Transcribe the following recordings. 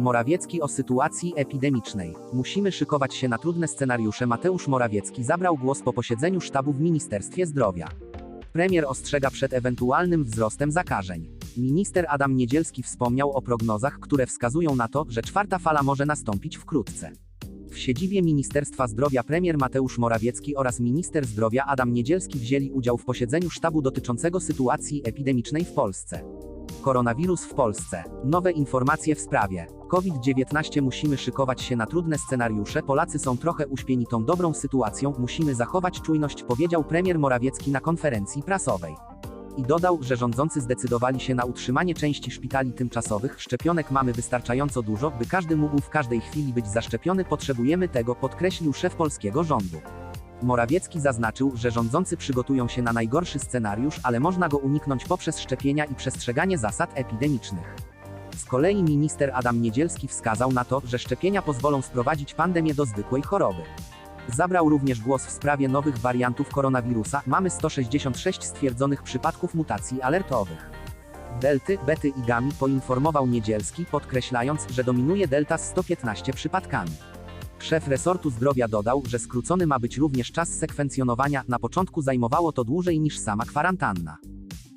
Morawiecki o sytuacji epidemicznej. Musimy szykować się na trudne scenariusze. Mateusz Morawiecki zabrał głos po posiedzeniu sztabu w Ministerstwie Zdrowia. Premier ostrzega przed ewentualnym wzrostem zakażeń. Minister Adam Niedzielski wspomniał o prognozach, które wskazują na to, że czwarta fala może nastąpić wkrótce. W siedzibie Ministerstwa Zdrowia premier Mateusz Morawiecki oraz minister zdrowia Adam Niedzielski wzięli udział w posiedzeniu sztabu dotyczącego sytuacji epidemicznej w Polsce. Koronawirus w Polsce. Nowe informacje w sprawie. COVID-19 musimy szykować się na trudne scenariusze. Polacy są trochę uśpieni tą dobrą sytuacją, musimy zachować czujność, powiedział premier Morawiecki na konferencji prasowej. I dodał, że rządzący zdecydowali się na utrzymanie części szpitali tymczasowych. Szczepionek mamy wystarczająco dużo, by każdy mógł w każdej chwili być zaszczepiony. Potrzebujemy tego, podkreślił szef polskiego rządu. Morawiecki zaznaczył, że rządzący przygotują się na najgorszy scenariusz, ale można go uniknąć poprzez szczepienia i przestrzeganie zasad epidemicznych. Z kolei minister Adam Niedzielski wskazał na to, że szczepienia pozwolą sprowadzić pandemię do zwykłej choroby. Zabrał również głos w sprawie nowych wariantów koronawirusa. Mamy 166 stwierdzonych przypadków mutacji alertowych. Delty, bety i gami poinformował Niedzielski, podkreślając, że dominuje delta z 115 przypadkami. Szef resortu zdrowia dodał, że skrócony ma być również czas sekwencjonowania, na początku zajmowało to dłużej niż sama kwarantanna.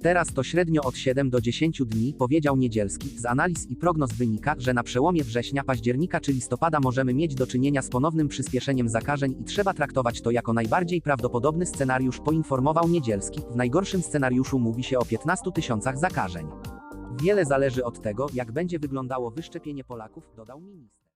Teraz to średnio od 7 do 10 dni, powiedział Niedzielski. Z analiz i prognoz wynika, że na przełomie września, października czy listopada możemy mieć do czynienia z ponownym przyspieszeniem zakażeń i trzeba traktować to jako najbardziej prawdopodobny scenariusz, poinformował Niedzielski. W najgorszym scenariuszu mówi się o 15 tysiącach zakażeń. Wiele zależy od tego, jak będzie wyglądało wyszczepienie Polaków, dodał minister.